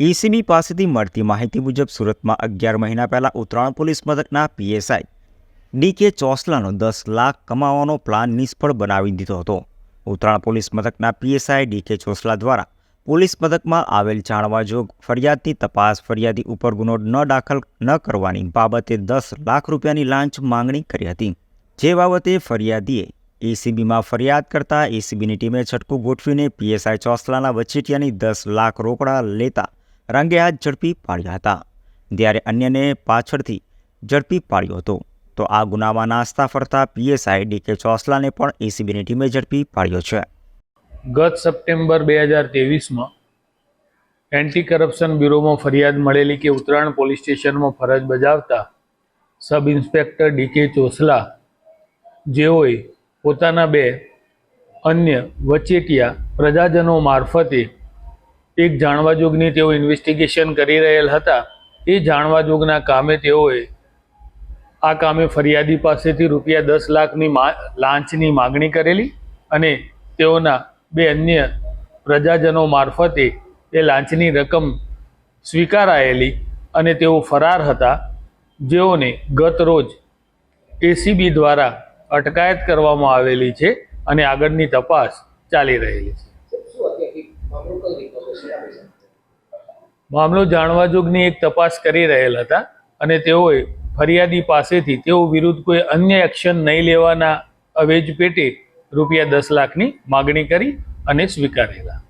ACB પાસેથી મળતી માહિતી મુજબ સુરતમાં અગિયાર મહિના પહેલાં ઉત્તરાયણ પોલીસ મથકના પીએસઆઈ ડીકે ચોસલાનો દસ લાખ કમાવાનો પ્લાન નિષ્ફળ બનાવી દીધો હતો. ઉત્તરાયણ પોલીસ મથકના પીએસઆઈ ડીકે ચોસલા દ્વારા પોલીસ મથકમાં આવેલ જાણવા જોગ ફરિયાદની તપાસ ફરિયાદી ઉપર ગુનો ન દાખલ ન કરવાની બાબતે દસ લાખ રૂપિયાની લાંચ માંગણી કરી હતી. જે બાબતે ફરિયાદીએ એસીબીમાં ફરિયાદ કરતા એસીબીની ટીમે છટકું ગોઠવીને પીએસઆઈ ચોસલાના વચેટિયાની દસ લાખ રોકડા લેતા રંગે હાથ ઝડપી પાડ્યા હતા. જ્યારે અન્યને પાછળથી ઝડપી પાડ્યો હતો, તો આ ગુનામાં નાસ્તા ફરતા પીએસઆઈ ડીકે ચોસલાને પણ એસીબીની ટીમે ઝડપી પાડ્યો છે. ગત સપ્ટેમ્બર બે હજાર ત્રેવીસમાં એન્ટી કરપ્શન બ્યુરોમાં ફરિયાદ મળેલી કે ઉત્તરાયણ પોલીસ સ્ટેશનમાં ફરજ બજાવતા સબ ઇન્સ્પેક્ટર ડીકે ચોસલા જેઓએ પોતાના બે અન્ય વચેટિયા પ્રજાજનો મારફતે એક જાણવાજોગની તેઓ ઇન્વેસ્ટિગેશન કરી રહેલ હતા. એ જાણવાજોગના કામે તેઓએ આ કામે ફરિયાદી પાસેથી રૂપિયા દસ લાખની લાંચની માગણી કરેલી અને તેઓના બે અન્ય પ્રજાજનો મારફતે એ લાંચની રકમ સ્વીકારાયેલી અને તેઓ ફરાર હતા. જેઓને ગત રોજ એસીબી દ્વારા અટકાયત કરવામાં આવેલી છે અને આગળની તપાસ ચાલી રહેલી છે. મામલો જાણવાજોગની એક તપાસ કરી રહેલ હતા અને તેઓએ ફરિયાદી પાસેથી તેઓ વિરુદ્ધ કોઈ અન્ય એક્શન નહીં લેવાના અવેજ પેટે રૂપિયા દસ લાખની માગણી કરી અને સ્વીકારેલા.